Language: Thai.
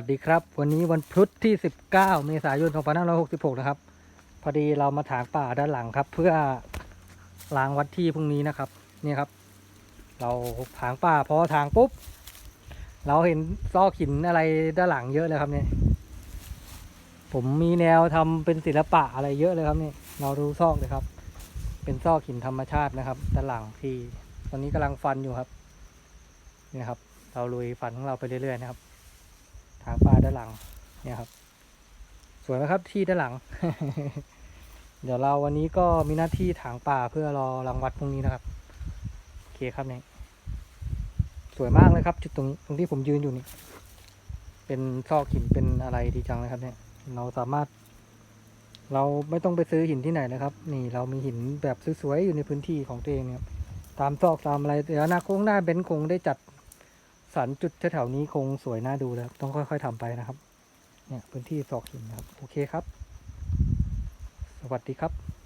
วัสดีครับ วันนี้วันพุธที่ 19 เมษายน 2566 นะครับ พอดีเรามาถางป่าด้านหลังครับ เพื่อล้างวัดที่พรุ่งนี้นะครับนี่ครับ เราถางป่าพอถางปุ๊บ เราเห็นซอกหินอะไรด้านหลังเยอะเลยครับเนี่ยผมมีแนวทำเป็นศิลปะอะไรเยอะเลยครับนี่เราดูซอกเลยครับ เป็นซอกหินธรรมชาตินะครับด้านหลังที่ตอนนี้กำลังฟันอยู่ครับนี่ครับ เราลุยฟันของเราไปเรื่อยๆนะครับ ทางป่าด้านหลัง เนี่ยครับ สวยไหมครับที่ด้านหลัง เดี๋ยวเราวันนี้ก็มีหน้าที่ถางป่าเพื่อรอรังวัดพรุ่งนี้นะครับ โอเคครับเนี่ยสวยมากเลยครับ จุดตรงตรงที่ผมยืนอยู่นี่ เป็นซอกหินเป็นอะไรดีจังเลยครับ เนี่ย เราสามารถ เราไม่ต้องไปซื้อหินที่ไหนนะครับ นี่เรามีหินแบบสวยๆอยู่ในพื้นที่ของตัวเองเนี่ยตามซอกตามอะไรเดี๋ยวอนาโค้งหน้าเบนซ์คงได้จัด สันจุดแถวๆนี้คงสวยน่าดูแล้วต้องค่อย ๆทำไปนะครับ เนี่ยพื้นที่ซอกหินครับ โอเคครับ สวัสดีครับ